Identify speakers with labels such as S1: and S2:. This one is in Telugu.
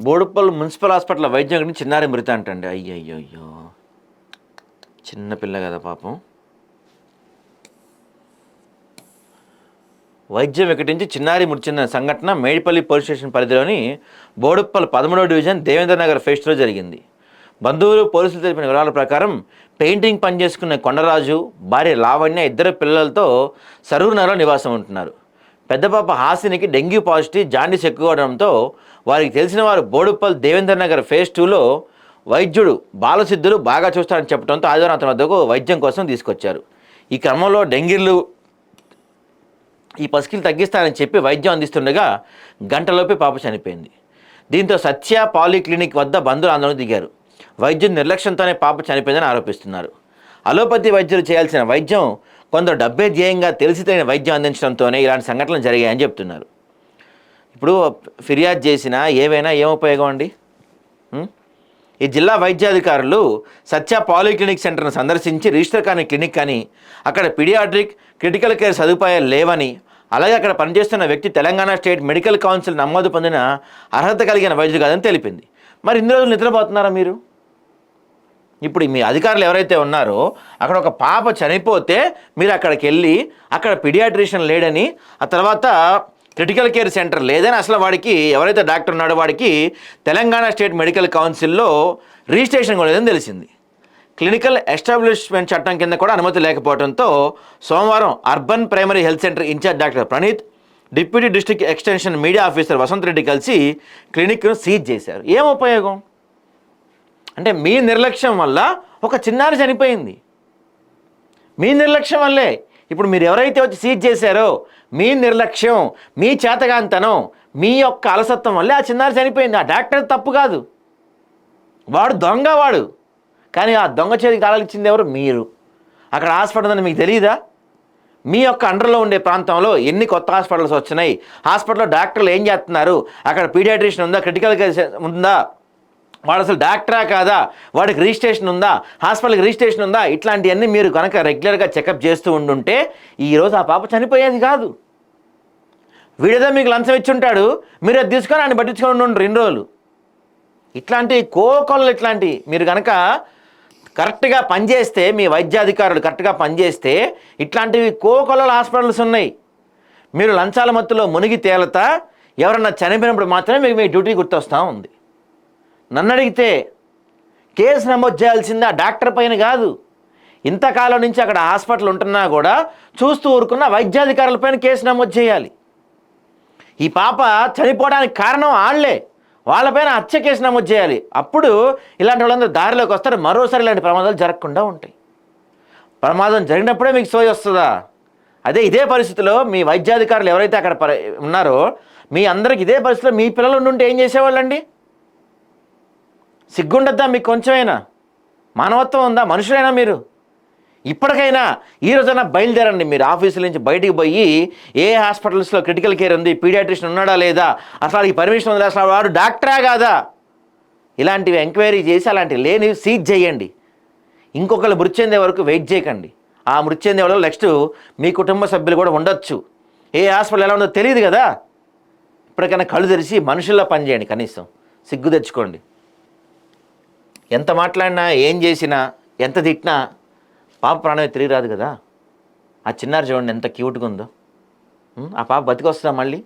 S1: బోడుప్పల్ మున్సిపల్ హాస్పిటల్ వైద్యం గురించి చిన్నారి మృతి అంటండి. అయ్యో అయ్యో చిన్నపిల్ల కదా పాపం. వైద్యం వికటించి చిన్నారి మృతి చెందిన సంఘటన మేడిపల్లి పోలీస్ స్టేషన్ పరిధిలోని బోడుప్పల్ పదమూడవ డివిజన్ దేవేంద్ర నగర్ ఫెస్ట్లో జరిగింది. బంధువులు పోలీసులు తెలిపిన వివరాల ప్రకారం పెయింటింగ్ పని చేసుకునే కొండరాజు భార్య లావణ్య ఇద్దరు పిల్లలతో సరూర్ నగర్లో నివాసం ఉంటున్నారు. పెద్ద పాప హాసినికి డెంగ్యూ పాజిటివ్ జాండీస్ ఎక్కువడంతో వారికి తెలిసిన వారు బోడుప్పల్ దేవేంద్ర నగర్ ఫేజ్ టూలో వైద్యుడు బాలసిద్ధులు బాగా చూస్తారని చెప్పడంతో ఆదివారం అతని వద్దకు వైద్యం కోసం తీసుకొచ్చారు. ఈ క్రమంలో డెంగ్యూలు ఈ పసికిలు తగ్గిస్తానని చెప్పి వైద్యం అందిస్తుండగా గంటలోపే పాప చనిపోయింది. దీంతో సత్య పాలిక్లినిక్ వద్ద బంధువులు ఆందోళన దిగారు. వైద్యం నిర్లక్ష్యంతోనే పాప చనిపోయిందని ఆరోపిస్తున్నారు. అలోపతి వైద్యులు చేయాల్సిన వైద్యం కొందరు డబ్బే ధ్యేయంగా తెలిసి తగిన వైద్యం అందించడంతోనే ఇలాంటి సంఘటనలు జరిగాయని చెప్తున్నారు. ఇప్పుడు ఫిర్యాదు చేసినా ఏవైనా ఏం ఉపయోగం అండి? ఈ జిల్లా వైద్యాధికారులు సత్య పాలిక్లినిక్ సెంటర్ను సందర్శించి రిజిస్టర్ కాని క్లినిక్ అని అక్కడ పిడియాట్రిక్ క్రిటికల్ కేర్ సదుపాయాలు లేవని అలాగే అక్కడ పనిచేస్తున్న వ్యక్తి తెలంగాణ స్టేట్ మెడికల్ కౌన్సిల్ నమోదు పొందిన అర్హత కలిగిన వైద్యుడు కాదని తెలిపింది. మరి ఇన్ని రోజులు నిద్రపోతున్నారా మీరు? ఇప్పుడు మీ అధికారులు ఎవరైతే ఉన్నారో అక్కడ ఒక పాప చనిపోతే మీరు అక్కడికి వెళ్ళి అక్కడ పిడియాట్రిషియన్ లేడని ఆ తర్వాత క్రిటికల్ కేర్ సెంటర్ లేదని అసలు వాడికి ఎవరైతే డాక్టర్ ఉన్నాడో వాడికి తెలంగాణ స్టేట్ మెడికల్ కౌన్సిల్లో రిజిస్ట్రేషన్ కూడా లేదని తెలిసింది. క్లినికల్ ఎస్టాబ్లిష్మెంట్ చట్టం కింద కూడా అనుమతి లేకపోవడంతో సోమవారం urban primary health centre incharge doctor Praneeth deputy district extension media officer Vasanth Reddy కలిసి క్లినిక్ను సీజ్ చేశారు. ఏం ఉపయోగం? అంటే మీ నిర్లక్ష్యం వల్ల ఒక చిన్నారి చనిపోయింది. మీ నిర్లక్ష్యం వల్లే. ఇప్పుడు మీరు ఎవరైతే వచ్చి సీజ్ చేశారో మీ నిర్లక్ష్యం మీ చేతగాంతనం మీ యొక్క అలసత్వం వల్లే ఆ చిన్నారి చనిపోయింది. ఆ డాక్టర్ తప్పు కాదు. వాడు దొంగ వాడు. కానీ ఆ దొంగ చేతికి తాళాలు ఇచ్చింది ఎవరు? మీరు. అక్కడ హాస్పిటల్ ఉందని మీకు తెలియదా మీ యొక్క అండర్లో ఉండే ప్రాంతంలో ఎన్ని కొత్త హాస్పిటల్స్ వచ్చినాయి? హాస్పిటల్లో డాక్టర్లు ఏం చేస్తున్నారు? అక్కడ పీడియాట్రిషియన్ ఉందా? క్రిటికల్ ఉందా? వాడు అసలు డాక్టరా కాదా? వాడికి రిజిస్ట్రేషన్ ఉందా? హాస్పిటల్కి రిజిస్ట్రేషన్ ఉందా? ఇట్లాంటివన్నీ మీరు కనుక రెగ్యులర్గా చెకప్ చేస్తూ ఉండుంటే ఈరోజు ఆ పాప చనిపోయేది కాదు. వీడేదో మీకు లంచం ఇచ్చి ఉంటాడు మీరు అది తీసుకొని ఆయన పట్టించుకొని ఉండు రెండు రోజులు. ఇట్లాంటి కోకొల్లలు ఇట్లాంటివి మీరు కనుక కరెక్ట్గా పనిచేస్తే మీ వైద్యాధికారులు కరెక్ట్గా పనిచేస్తే ఇట్లాంటివి కోకొల్లల హాస్పిటల్స్ ఉన్నాయి. మీరు లంచాల మత్తులో మునిగి తేలత ఎవరన్నా చనిపోయినప్పుడు మాత్రమే మీకు మీ డ్యూటీ గుర్తొస్తూ ఉంది. నన్ను అడిగితే కేసు నమోదు చేయాల్సింది? ఆ డాక్టర్ పైన కాదు. ఇంతకాలం నుంచి అక్కడ హాస్పిటల్ ఉంటున్నా కూడా చూస్తూ ఊరుకున్న వైద్యాధికారులపైన కేసు నమోదు చేయాలి. ఈ పాప చనిపోవడానికి కారణం వాళ్ళే వాళ్ళపైన హత్య కేసు నమోదు చేయాలి. అప్పుడు ఇలాంటి వాళ్ళందరూ దారిలోకి వస్తారు. మరోసారి ఇలాంటి ప్రమాదాలు జరగకుండా ఉంటాయి. ప్రమాదం జరిగినప్పుడే మీకు సోయి వస్తుందా? అదే ఇదే పరిస్థితిలో మీ వైద్యాధికారులు ఎవరైతే అక్కడ పరి ఉన్నారో మీ అందరికి ఇదే పరిస్థితిలో మీ పిల్లలు ఉండుంటే ఏం చేసేవాళ్ళండి? సిగ్గుండద్దా? మీకు కొంచెమైనా? మానవత్వం ఉందా? మనుషులైనా మీరు? ఇప్పటికైనా ఈ రోజైనా బయలుదేరండి మీరు. ఆఫీసుల నుంచి బయటికి పోయి ఏ హాస్పిటల్స్లో క్రిటికల్ కేర్ ఉంది? పీడియాట్రిషన్ ఉన్నాడా లేదా? అసలు ఈ పర్మిషన్ ఉందా? అసలు వాడు డాక్టరా కాదా? ఇలాంటివి ఎంక్వైరీ చేసి అలాంటివి లేని సీజ్ చేయండి. ఇంకొకరు మృతి చెందే వరకు వెయిట్ చేయకండి. ఆ మృతి చెందే వాళ్ళు నెక్స్ట్ మీ కుటుంబ సభ్యులు కూడా ఉండొచ్చు. ఏ హాస్పిటల్ ఎలా ఉందో తెలియదు కదా? ఇప్పటికైనా కళ్ళు తెరిచి మనుషుల్లో పనిచేయండి కనీసం. సిగ్గు తెచ్చుకోండి. ఎంత మాట్లాడినా ఏం చేసినా ఎంత తిట్టినా పాప ప్రాణమే తిరిగి రాదు కదా? ఆ చిన్నారి చూడండి ఎంత క్యూట్గా ఉందో. ఆ పాప బతికొస్తుందా మళ్ళీ?